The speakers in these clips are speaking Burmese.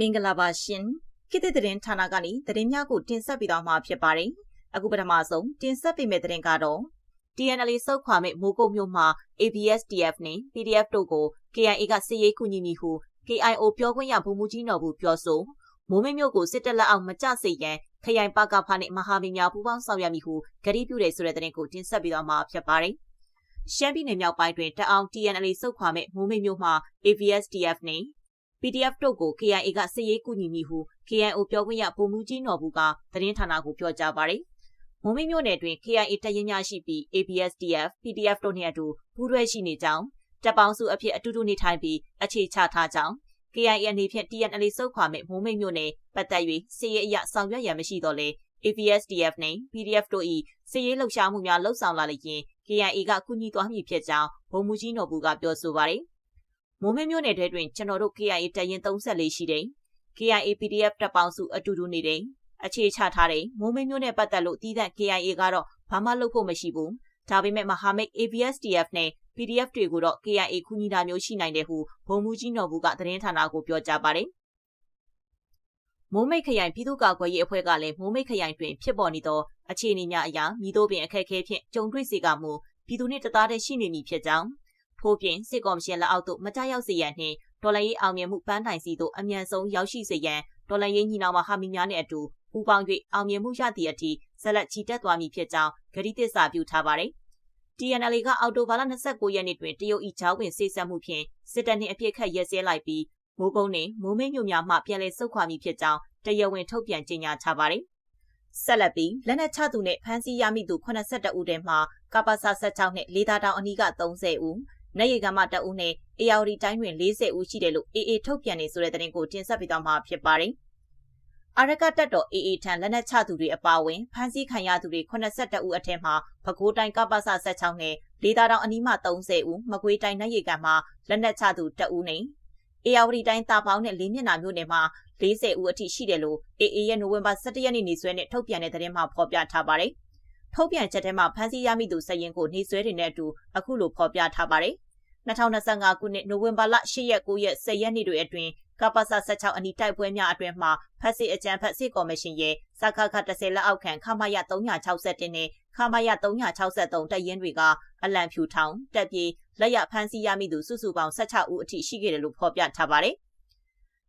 မင်္ဂလာပါရှင်ခေတ်သစ်သတင်းဌာနကနေသတင်းများကိုတင်ဆက်ပေးသွားမှာဖြစ်ပါတယ်အခုပထမဆုံးတင်ဆက်ပေးမယ့်သတင်းကတော့ TNL စုတ်ခွာမဲ့မိုးကုတ်မြို့မှာ ABSDF နဲ့ PDF တို့ကို KIA ကစစ်ရေးကူညီမည်ဟု KIO ပြောခွင့်ရဗိုလ်မှူးကြီးနော်ဘူးပြောဆိုမိုးမင်းမြို့ကိုစစ်တပ်လက်အောက်မကျစေရန်ခရိုင်ပကဖာနဲ့မဟာမိများပူးပေါင်းဆောင်ရွက်မည်ဟုကတိပြုတယ်ဆိုတဲ့သတင်းကိုတင်ဆက်ပေးသွားမှာဖြစ်ပါတယ်ရှမ်းပြည်နယ်မြောက်ပိုင်းတွင်တအောင် TNL စုတ်ခွာမဲ့မိုးမိတ်မြို့မှာ AVSDF နဲ့ PDF တို့ကို KIA ကစစ်ရေးကူညီမည်ဟု KIO ပြောခွင့်ရဗိုလ်မှူးကြီးနော်ဘူးကသတင်းဌာနကိုပြောကြားပါတယ်။မုံမိမြို့နယ်တွင် KIA တရင်များရှိပြီး ABSDF, PDF တို့နှင့်အတူပူးတွဲရှိနေကြောင်းတပ်ပေါင်းစုအဖြစ်အတူတူနေထိုင်ပြီးအခြေချထားကြောင်း KIA အနေဖြင့် TNL စုတ်ခွာမဲ့မုံမိမြို့နယ်ပတ်သက်၍စစ်ရေးအရဆောင်ရွက်ရန်မရှိတော့လေ ABSDF နှင့် PDF တို့၏စစ်ရေးလှုပ်ရှားမှုများလှုပ်ဆောင်လာလျင် KIA ကကူညီသွားမည်ဖြစ်ကြောင်းဗိုလ်မှူးကြီးနော်ဘူးကပြောဆိုပါတယ်။ မိုးမင်းမြို့နယ်ထဲတွင်ကျွန်တော်တို့ KIA တရင်34ရှိတယ်။ KIA PDF တပ်ပေါင်းစုအတူတူနေတယ်။အခြေချထားတယ်။မိုးမင်းမြို့နယ်ပတ်သက်လို့တည်တဲ့ KIA ကတော့ဘာမှလုပ်ဖို့မရှိဘူး။ဒါပေမဲ့မဟာမိတ် ABSDF နဲ့ PDF တွေကိုတော့ KIA ကူညီတာမျိုးရှိနိုင်တယ်ဟုဗိုလ်မှူးကြီးနော်ဘူးကသတင်းဌာနကိုပြောကြားပါတယ်။မိုးမိတ်ခရိုင်ပြည်သူ့ကာကွယ်ရေးအဖွဲ့ကလည်းမိုးမိတ်ခရိုင်တွင်ဖြစ်ပေါ်နေသောအခြေအနေများအရာမိတို့ပင်အခက်အခဲဖြင့်ကြုံတွေ့စေကမူပြည်သူနှင့်တသားတည်းရှိနေမည်ဖြစ်ကြောင်း ထို့ပြင်စစ်ကော်မရှင်လက်အောက်သို့မကြရောက်စေရန်နှင့်ဒေါ်လာရေးအောင်မြင်မှုပန်းတိုင်စီသို့အမြန်ဆုံးရောက်ရှိစေရန်ဒေါ်လာရေးညီနောင်မဟာမိများနှင့်အတူပူးပေါင်း၍အောင်မြင်မှုရသည့်အထိဆက်လက်ချီတက်သွားမည်ဖြစ်ကြောင်းဂရီသစ္စာပြုထားပါတယ်။ TNL ကအော်တိုဘာလ29ရက်နေ့တွင်တရုတ်ဤချောင်းဝင်စေဆက်မှုဖြင့်စစ်တပ်နှင့်အပြစ်ခတ်ရဲစဲလိုက်ပြီးမိုးကုန်းနှင့်မိုးမိတ်မြို့များမှပြန်လည်ဆုတ်ခွာမည်ဖြစ်ကြောင်းတရားဝင်ထုတ်ပြန်ကြေညာထားပါတယ်။ဆက်လက်ပြီးလက်နက်ချသူနဲ့ဖမ်းဆီးရမိသူ82ဦးထဲမှာကပ္ပစာ16နဲ့လေးသားတောင်အနီးက30ဦး နေရီကမှတအုပ်နဲ့ ARD တိုင်းတွင်40ဦးရှိတယ်လို့ AA ထုတ်ပြန်နေဆိုတဲ့သတင်းကိုတင်ဆက်ပေးသွားမှာဖြစ်ပါတယ်။အာရကတက်တော် AA ထံလက်နက်ချသူတွေအပါအဝင်ဖမ်းဆီးခံရသူတွေ82ဦးအထက်မှာပဲခူးတိုင်းကပ္ပစ16နဲ့ဒေသတောင်အနီးမှ30ဦးမကွေးတိုင်းနိုင်ရီကမှလက်နက်ချသူတအုပ်နဲ့ ARD တိုင်းတာပေါင်းနဲ့လေးမျက်နှာမျိုးနယ်မှာ40ဦးအထိရှိတယ်လို့ AA ရဲ့နိုဝင်ဘာ17ရက်နေ့နေ့စွဲနဲ့ထုတ်ပြန်တဲ့သတင်းမှာဖော်ပြထားပါတယ်။ထုတ်ပြန်ချက်ထဲမှာဖမ်းဆီးရမိသူစရင်ကိုနေဆွဲတွေနဲ့အတူအခုလိုဖော်ပြထားပါတယ် 2025ခုနှစ်နိုဝင်ဘာလ10ရက်9ရက်10ရက်နေ့တွေအတွင်းကပ္ပစ16အနီးတိုက်ပွဲများအတွင်းမှာဖက်စစ်အကြံဖက်စစ်ကော်မရှင်ရဲ့စခခ30လက်အောက်ခံခမရ361နဲ့ခမရ363တပ်ရင်းတွေကအလံဖြူထောင်တက်ပြေးလက်ရဖမ်းဆီးရမိသူစုစုပေါင်း16ဦးအထိရှိခဲ့တယ်လို့ဖော်ပြထားပါတယ်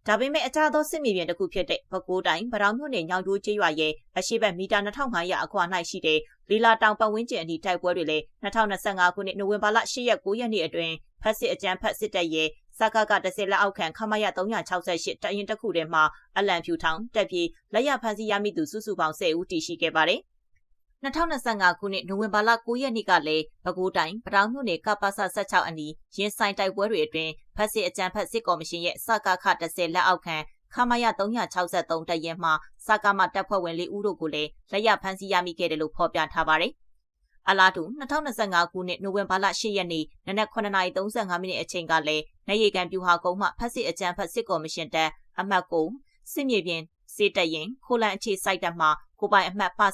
ဒါပေမဲ့အကြသောစစ်မြေပြင်တစ်ခုဖြစ်တဲ့ပဲခူးတိုင်းဗရောင်းမြို့နယ်ညောင်ကျိုးကျေးရွာရဲ့အရှိတ်မီတာ2500အကွာ၌ရှိတဲ့လီလာတောင်ပတ်ဝန်းကျင်အနီးတိုက်ပွဲတွေလည်း2025ခုနှစ်နိုဝင်ဘာလ10ရက်9ရက်နေ့အတွင်း ဖက်စစ်အကြမ်းဖက်စစ်တပ်ရဲ့စကားက10လက်အောက်ခံခမရ368တရင်တစ်ခုထဲမှာအလံဖြူထောင်တက်ပြေးလက်ရဖမ်းဆီးရမိသူစုစုပေါင်း10ဦးတည်ရှိခဲ့ပါတယ်။2025ခုနှစ်နိုဝင်ဘာလ9ရက်နေ့ကလည်းပဲခူးတိုင်းပတောင်မြို့နယ်ကပ္ပစ16အနီးရင်ဆိုင်တိုက်ပွဲတွေအတွင်းဖက်စစ်အကြမ်းဖက်စစ်ကော်မရှင်ရဲ့စကားခ10လက်အောက်ခံခမရ363တရင်မှစကားမတပ်ဖွဲ့ဝင်၄ဦးတို့ကိုလည်းလက်ရဖမ်းဆီးရမိခဲ့တယ်လို့ဖော်ပြထားပါတယ်။ အလားတူ2025ခုနှစ်နိုဝင်ဘာလ10ရက်နေ့နနက်9:35မိနစ်အချိန်ကလည်းနေရီကန်ပြူဟာကုန်းမှဖက်စစ်အကြမ်းဖက်စစ်ကော်မရှင်တပ်အမှတ်9စစ်မြေပြင်စေတရင်ခိုလန်အခြေစိုက်တပ်မှကိုပိုင်အမှတ်ပစ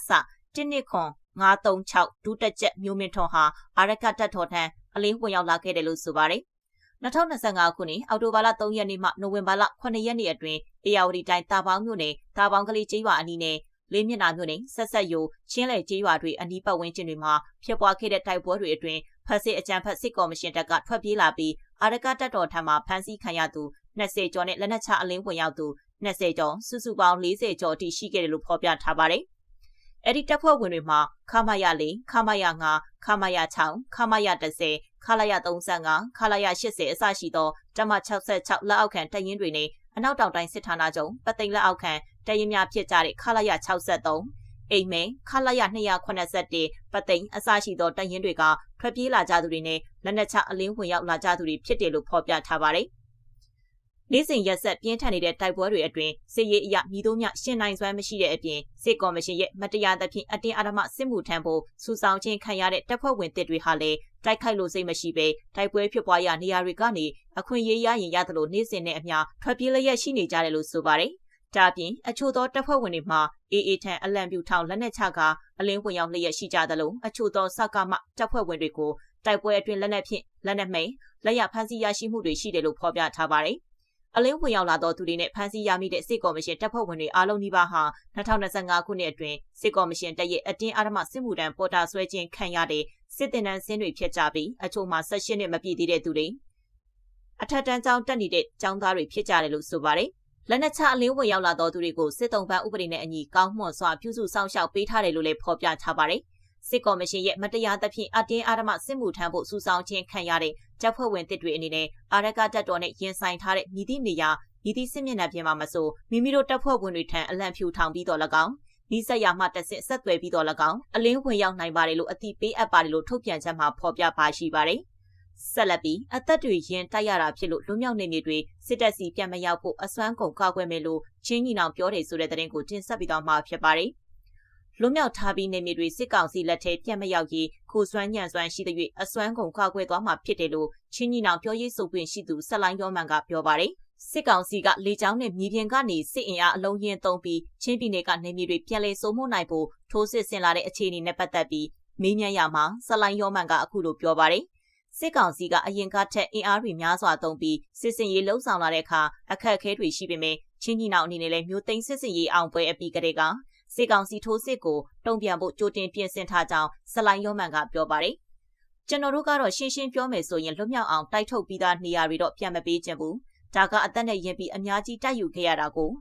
1နှစ်ခွန်936ဒုတက်ချက်မျိုးမင်းထွန်းဟာအာရကတပ်တော်ထံအလင်းဝင်ရောက်လာခဲ့တယ်လို့ဆိုပါတယ်။2025ခုနှစ်အောက်တိုဘာလ3ရက်နေ့မှနိုဝင်ဘာလ9ရက်နေ့အတွင်းအေယာဝတီတိုင်းတာပေါင်းမြို့နယ်တာပေါင်းကလေးကျေးရွာအနီးနဲ့ လေးမျက်နှာမြို့နယ်ဆက်ဆက်ယိုချင်းလေကျေးရွာတွေအနီးပတ်ဝန်းကျင်တွေမှာဖြစ်ပွားခဲ့တဲ့တိုက်ပွဲတွေအတွင်းဖက်စစ်အကြမ်းဖက်စစ်ကော်မရှင်တပ်ကထွက်ပြေးလာပြီးအာရကတပ်တော်ထံမှဖမ်းဆီးခံရသူ20ကျော်နဲ့လက်နက်ချအလင်းဝင်ရောက်သူ20ကျော်စုစုပေါင်း40ကျော်အထိရှိခဲ့တယ်လို့ဖော်ပြထားပါတယ်အဲ့ဒီတပ်ဖွဲ့ဝင်တွေမှာခမရ၄ခမရ၅ခမရ6ခမရ10ခလာရ35ခလာရ80အစရှိသောတမ66လက်အောက်ခံတရင်တွေနဲ့ အနောက်တောင်တိုင်းစစ်ဌာနချုပ်ပသိမ်လက်အောက်ခံတရင်များဖြစ်ကြတဲ့ခလာရ63အိမ်မဲခလာရ281ပသိမ်အစရှိသောတရင်တွေကထွက်ပြေးလာကြသူတွေနဲ့လက်နက်ချအလင်းဝင်ရောက်လာကြသူတွေဖြစ်တယ်လို့ဖော်ပြထားပါတယ်။ နေ့စဉ်ရက်ဆက်ပြင်းထန်နေတဲ့တိုက်ပွဲတွေအတွင်းစစ်ရေးအရမြည်တို့မြရှင်နိုင်စွမ်းမရှိတဲ့အပြင်စစ်ကော်မရှင်ရဲ့မတရားသဖြင့်အတင်းအဓမ္မစစ်မှုထမ်းဖို့စူဆောင်ခြင်းခံရတဲ့တပ်ဖွဲ့ဝင်တစ်တွေဟာလည်းတိုက်ခိုက်လို့စိတ်မရှိပဲတိုက်ပွဲဖြစ်ပွားရာနေရာတွေကနေအခွင့်အရေးရရင်ရသလိုနေ့စဉ်နဲ့အမျှထွက်ပြေးလျက်ရှိနေကြတယ်လို့ဆိုပါတယ်။ဒါပြင်အချို့သောတပ်ဖွဲ့ဝင်တွေမှာအေးအေးထန်အလံပြူထောင်လက်နက်ချကအလင်းဝင်ရောက်လျက်ရှိကြသလိုအချို့သောစကမတပ်ဖွဲ့ဝင်တွေကိုတိုက်ပွဲအတွင်းလက်နက်ဖြင့်လက်နက်မိန်လက်ရဖမ်းဆီးရရှိမှုတွေရှိတယ်လို့ဖော်ပြထားပါတယ်။ အလင်းဝင်ရောက်လာသောသူတွေနဲ့ဖမ်းဆီးရမိတဲ့စစ်ကော်မရှင်တပ်ဖွဲ့ဝင်တွေအားလုံးနီးပါးဟာ2025ခုနှစ်အတွင်းစစ်ကော်မရှင်တပ်ရဲ့အတင်းအဓမ္မစစ်မှုထမ်းပေါ်တာဆွဲခြင်းခံရတဲ့စစ်တင်နန်းစင်းတွေဖြစ်ကြပြီးအချို့မှာ16နှစ်မပြည့်သေးတဲ့သူတွေအထက်တန်းကျောင်းတက်နေတဲ့ကျောင်းသားတွေဖြစ်ကြတယ်လို့ဆိုပါတယ်။လက်နက်ချအလင်းဝင်ရောက်လာသောသူတွေကိုစစ်တုံးပန်းဥပဒေနဲ့အညီကောင်းမွန်စွာပြုစုဆောင်ရှောက်ပေးထားတယ်လို့လည်းဖော်ပြထားပါတယ်။ စစ်ကော်မရှင်ရဲ့မတရားသဖြင့်အတင်းအဓမ္မစစ်မှုထမ်းဖို့စူးစောင်းခြင်းခံရတဲ့တပ်ဖွဲ့ဝင်တစ်တွေအနေနဲ့အာရကတပ်တော်နဲ့ရင်ဆိုင်ထားတဲ့မြည်သည့်နေရာမြည်သည့်စစ်မျက်နှာပြင်မှာမဆိုမိမိတို့တပ်ဖွဲ့ဝင်တွေထံအလံဖြူထောင်ပြီးတော့၎င်းနီးစပ်ရမှတက်ဆင့်ဆက်သွယ်ပြီးတော့၎င်းအလင်းဝင်ရောက်နိုင်ပါတယ်လို့အတိပေးအပ်ပါတယ်လို့ထုတ်ပြန်ချက်မှာဖော်ပြပါရှိပါတယ်။ဆက်လက်ပြီးအသက်တွေရင်တိုက်ရတာဖြစ်လို့လွမြောက်နေနေတွေစစ်တပ်စီပြန်မရောက်ဖို့အစွမ်းကုန်ကောက်ွယ်မယ်လို့ချင်းညီနောင်ပြောတယ်ဆိုတဲ့သတင်းကိုတင်ဆက်ပြီးတော့မှာဖြစ်ပါတယ်။ လွမြောက်ထားပြီးနေမြေတွေစစ်ကောင်စီလက်ထဲပြန်မရောက်ရေးခိုစွမ်းညံစွမ်းရှိတဲ့၍အစွမ်းကုန်ကောက်ွယ်သွားမှာဖြစ်တယ်လို့ချင်းညီနောင်ပြောရေးဆိုခွင့်ရှိသူဆက်လိုင်းရောမန်ကပြောပါတယ်။စစ်ကောင်စီကလေကြောင်းနဲ့မြေပြင်ကနေစစ်အင်အားအလုံးရင်သုံးပြီးချင်းပြည်နယ်ကနေမြေတွေပြန်လည်စိုးမိုးနိုင်ဖို့ထိုးစစ်ဆင်လာတဲ့အခြေအနေနဲ့ပတ်သက်ပြီးမေးမြန်းရမှာဇလိုင်းယောမန်ကအခုလိုပြောပါတယ်စစ်ကောင်စီကအရင်ကထက်အင်အားတွေများစွာသုံးပြီးစစ်စင်ရေးလှုံ့ဆော်လာတဲ့အခါအခက်အခဲတွေရှိပေမဲ့ချင်းကြီးနောင်အနေနဲ့လည်းမျိုးသိမ်းစစ်စင်ရေးအောင်ပွဲအပြီးကတည်းက စစ်ကောင်စီထိုးစစ်ကိုတုံ့ပြန်ဖို့ကြိုတင်ပြင်ဆင်ထားကြောင်းဇလိုင်းယောမန်ကပြောပါတယ်ကျွန်တော်တို့ကတော့ရှင်းရှင်းပြောမယ်ဆိုရင်လွတ်မြောက်အောင်တိုက်ထုတ်ပြီးသားနေရာတွေတော့ပြန်မပေးချင်ဘူးဒါကအသက်နဲ့ရင်ပြီးအများကြီးတိုက်ယူခဲ့ရတာကို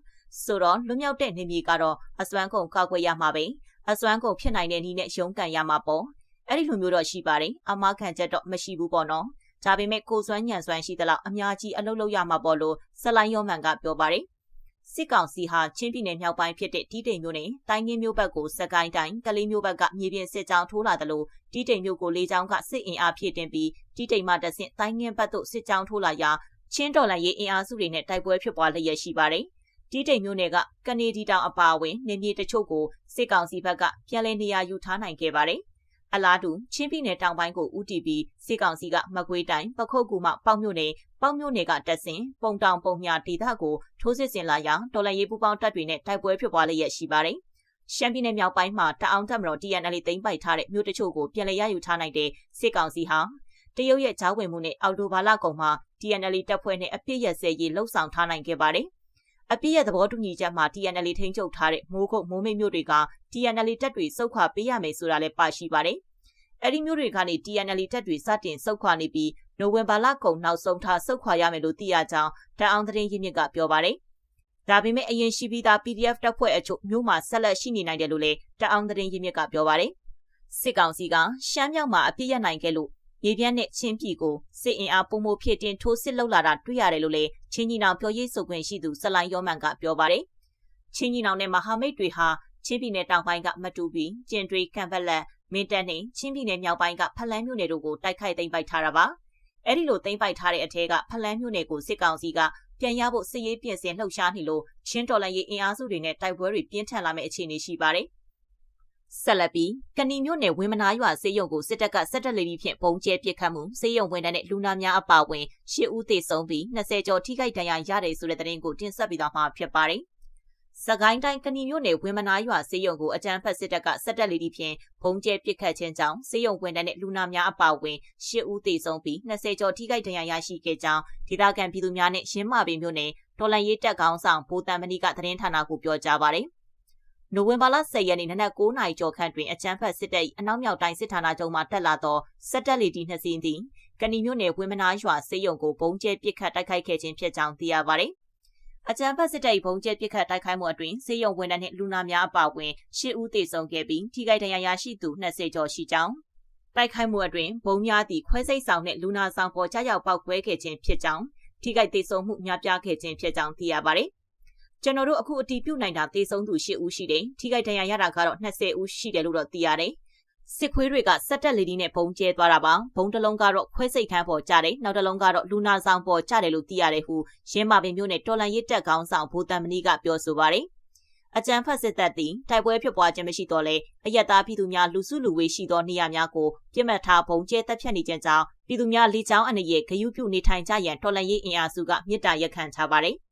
ဆိုတော့လွမြောက်တဲ့နေမြေကတော့အစွမ်းကုန်ကောက်ွယ်ရမှာပဲအစွမ်းကုန်ဖြစ်နိုင်တဲ့နည်းနဲ့ရုန်းကန်ရမှာပေါ့အဲ့ဒီလိုမျိုးတော့ရှိပါတယ်အမခံချက်တော့မရှိဘူးပေါ့နော်ဒါပေမဲ့ကိုစွမ်းညံစွမ်းရှိသလောက်အများကြီးအလုပ်လုပ်ရမှာပေါ့လို့ဆလိုင်းယောမန်ကပြောပါတယ် စစ်ကောင်စီဟာချင်းပြည်နယ်မြောက်ပိုင်းဖြစ်တဲ့တီးတိမ်မြို့နယ်တိုင်းငင်းမြို့ဘက်ကိုစကိုင်းတိုင်းကလေးမြို့ဘက်ကမြေပြင်စစ်ကြောင်းထိုးလာတယ်လို့တီးတိမ်မြို့ကိုလေးချောင်းကစစ်အင်အားဖြည့်တင်ပြီးတီးတိမ်မှတဆင့်တိုင်းငင်းဘက်သို့စစ်ကြောင်းထိုးလာရာချင်းတော်လှန်ရေးအင်အားစုတွေနဲ့တိုက်ပွဲဖြစ်ပွားလျက်ရှိပါတယ်။တီးတိမ်မျိုးနယ်ကကနေဒီတောင်အပါအဝင်နေမြေတချို့ကိုစစ်ကောင်စီဘက်ကပြန်လည်နေရာယူထားနိုင်ခဲ့ပါတယ်။ အလားတူချင်းပြည်နယ်တောင်ပိုင်းကိုဦးတည်ပြီးစစ်ကောင်စီကမကွေးတိုင်းပခုတ်ကူမှပေါက်မြို့နယ်ပေါက်မြို့နယ်ကတက်ဆင်ပုံတောင်ပုံမြဒေသကိုထိုးစစ်ဆင်လာရာတော်လန်ရေးပူပေါင်းတပ်တွေနဲ့တိုက်ပွဲဖြစ်ပွားလျက်ရှိပါတယ်။ရှမ်းပြည်နယ်မြောက်ပိုင်းမှာတအောင်တပ်မတော် TNL သိမ်းပိုက်ထားတဲ့မြို့တချို့ကိုပြန်လည်ရယူထားနိုင်တဲ့စစ်ကောင်စီဟာတရုတ်ရဲ့ကြားဝင်မှုနဲ့အော်တိုဘာလကုန်မှာ TNL တပ်ဖွဲ့နဲ့အပြစ်ရစဲရေးလှုပ်ဆောင်ထားနိုင်ခဲ့ပါတယ်။ အပြစ်ရသဘောတူညီချက်မှာ TNL ထိန်းချုပ်ထားတဲ့မိုးကုတ်မိုးမိတ်မြို့တွေက TNL တပ်တွေစုခွာပေးရမယ်ဆိုတာလည်းပါရှိပါတယ်။အဲဒီမြို့တွေကနေ TNL တပ်တွေစတင်စုခွာနေပြီးနိုဝင်ဘာလကုန်နောက်ဆုံးထားစုခွာရမယ်လို့သိရကြောင်းတအောင်သတင်းရင်းမြစ်ကပြောပါတယ်။ဒါပေမဲ့အရင်ရှိပြီးသား PDF တပ်ဖွဲ့အချို့မြို့မှာဆက်လက်ရှိနေနိုင်တယ်လို့လည်းတအောင်သတင်းရင်းမြစ်ကပြောပါတယ်။စစ်ကောင်စီကရှမ်းမြောက်မှာအပြစ်ရနိုင်ခဲ့လို့ ရေပြန်းနဲ့ချင်းပြည်ကိုစစ်အင်အားပုံမဖြစ်တင်ထိုးစစ်လှုပ်လာတာတွေ့ရတယ်လို့လည်းချင်းကြီးနောင်ပြောရေးဆိုခွင့်ရှိသူဆလိုင်းယောမန်ကပြောပါတယ်။ချင်းကြီးနောင်နဲ့မဟာမိတ်တွေဟာချင်းပြည်နယ်တောင်ပိုင်းကမတူပီကျင်တွေကံပလက်မင်းတပ်နဲ့ချင်းပြည်နယ်မြောက်ပိုင်းကဖလန်းမြို့နယ်တို့ကိုတိုက်ခိုက်သိမ်းပိုက်ထားတာပါ။အဲဒီလိုသိမ်းပိုက်ထားတဲ့အထက်ကဖလန်းမြို့နယ်ကိုစစ်ကောင်စီကပြန်ရဖို့စစ်ရေးပြင်ဆင်လှုပ်ရှားနေလို့ချင်းတော်လန်ရေးအင်အားစုတွေနဲ့တိုက်ပွဲတွေပြင်းထန်လာမယ့်အခြေအနေရှိပါတယ်။ ဆက်လက်ပြီးကဏီမြို့နယ်ဝင်းမနာရွာစေယုံကိုစစ်တပ်ကဆက်တက်လေပြီးဖြင့်ပုံကျဲပစ်ခတ်မှုစေယုံဝန်ထမ်းနဲ့လူနာများအပါအဝင်၈ဦးသေဆုံးပြီး20ကျော်ထိခိုက်ဒဏ်ရာရတယ်ဆိုတဲ့သတင်းကိုတင်ဆက်ပြီးတော့မှဖြစ်ပါတယ်။စကိုင်းတိုင်းကဏီမြို့နယ်ဝင်းမနာရွာစေယုံကိုအကြမ်းဖက်စစ်တပ်ကဆက်တက်လေပြီးဖြင့်ပုံကျဲပစ်ခတ်ခြင်းကြောင့်စေယုံဝန်ထမ်းနဲ့လူနာများအပါအဝင်၈ဦးသေဆုံးပြီး20ကျော်ထိခိုက်ဒဏ်ရာရရှိခဲ့ကြောင်းဒေသခံပြည်သူများနဲ့ရင်းမာပင်မြို့နယ်တော်လန်ရေးတပ်ကောင်းဆောင်ဗိုလ်တန်မဏိကသတင်းဌာနကိုပြောကြားပါတယ်။ နိုဝင်ဘာလ10ရက်နေ့နနက်9:00နာရီကျော်ခန့်တွင်အကြမ်းဖက်စစ်တပ်၏အနောက်မြောက်တိုင်းစစ်ဌာနချုပ်မှတက်လာသောစက်တက်လီတီနှစ်စီးသည်ကဏီမြို့နယ်ဝင်းမနာရွာစေယုံကိုဘုံကျဲပစ်ခတ်တိုက်ခိုက်ခဲ့ခြင်းဖြစ်ကြောင်းသိရပါသည်။အကြမ်းဖက်စစ်တပ်၏ဘုံကျဲပစ်ခတ်တိုက်ခိုက်မှုအတွင်းစေယုံဝန်ထမ်းနှင့်လူနာများအပါအဝင်၈ဦးသေဆုံးခဲ့ပြီးထိခိုက်ဒဏ်ရာရရှိသူ20ကျော်ရှိကြောင်းတိုက်ခိုက်မှုအတွင်းဘုံများသည့်ခွဲစိတ်ဆောင်နှင့်လူနာဆောင်ပေါ်ကြားရောက်ပောက်ကွဲခဲ့ခြင်းဖြစ်ကြောင်းထိခိုက်သေဆုံးမှုများပြားခဲ့ခြင်းဖြစ်ကြောင်းသိရပါသည်။ ကျွန်တော်တို့အခုအတီးပြုတ်နိုင်တာသေဆုံးသူ၈ဦးရှိတယ်ထိခိုက်ဒဏ်ရာရတာကတော့20ဦးရှိတယ်လို့တော့သိရတယ်စစ်ခွေးတွေကစက်တက်လေဒီနဲ့ဘုံကျဲသွားတာပါဘုံတစ်လုံးကတော့ခွဲစိတ်ခန်းပေါ်ကျတယ်နောက်တစ်လုံးကတော့လူနာဆောင်ပေါ်ကျတယ်လို့သိရတယ်ဟုရင်းမာပင်မျိုးနဲ့တော်လန်ရစ်တက်ကောင်းဆောင်ဘူတန်မနီကပြောဆိုပါတယ်အကြံဖတ်စစ်တပ်သည်တိုက်ပွဲဖြစ်ပွားခြင်းမရှိတော့လဲအယက်သားပြည်သူများလူစုလူဝေးရှိသောနေရာများကိုပြစ်မှတ်ထားဘုံကျဲတပ်ဖြတ်နေခြင်းကြောင့်ပြည်သူများလေကြောင်းအနေနဲ့ဂယုပြုနေထိုင်ကြရန်တော်လန်ရေးအင်အားစုကမြစ်တာရက်ခံထားပါတယ်။